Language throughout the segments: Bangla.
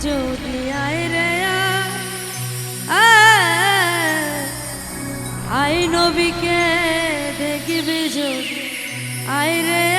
যদি আয় রে আয় নবীকে দেখবি যদি আয় রে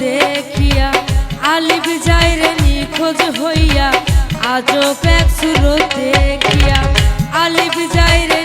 দেখিয়া আলিব যাই রে নিখোঁজ হইয়া আজব এক সুর দেখিয়া আলিব যাই রে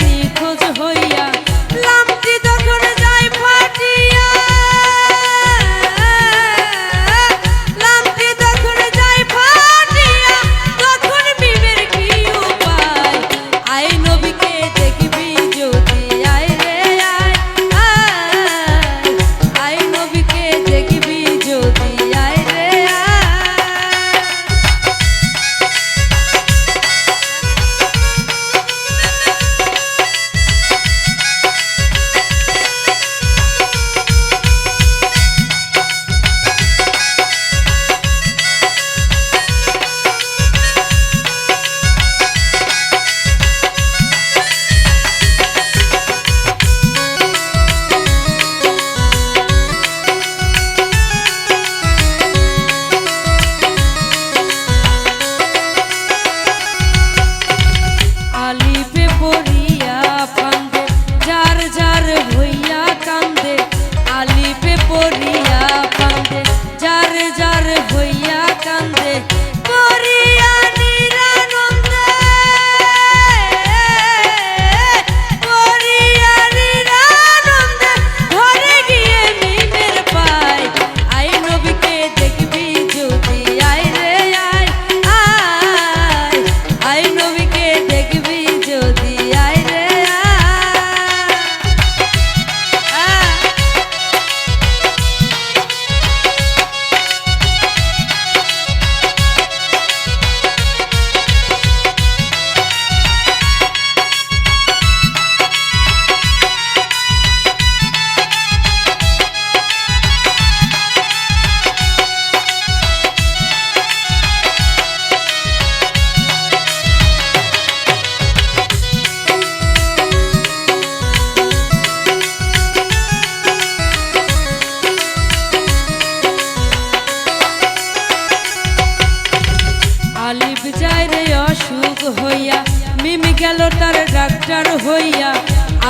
যায় রে অসুখ হইয়া, মিমি গেল তার ডাক্তার হইয়া।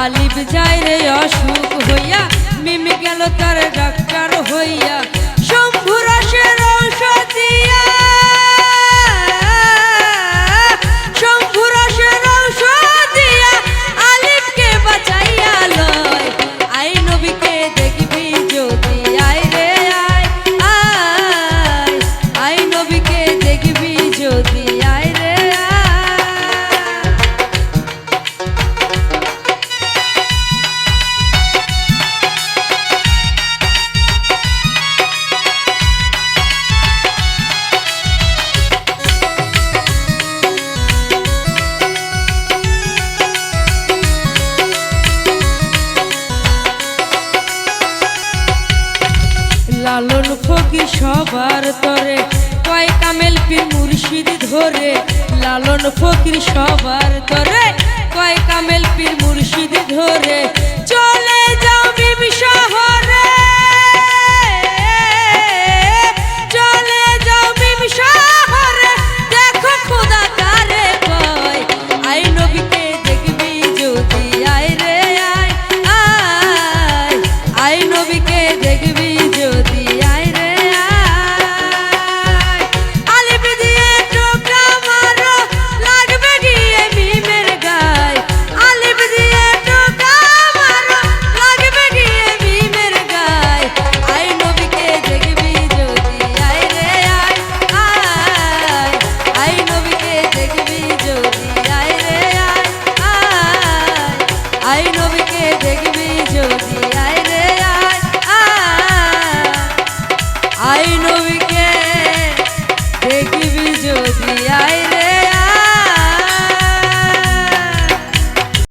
আলিপ যায় রে অসুখ হইয়া, মিমি গেল তার ডাক্তার হইয়া। করি সবার তরে। কয় কামেল পীর মুর্শিদ ধরে, লালন ফকির সবার তরে। কয় কামেল পীর মুর্শিদ ধরে, চলে যাও বিবি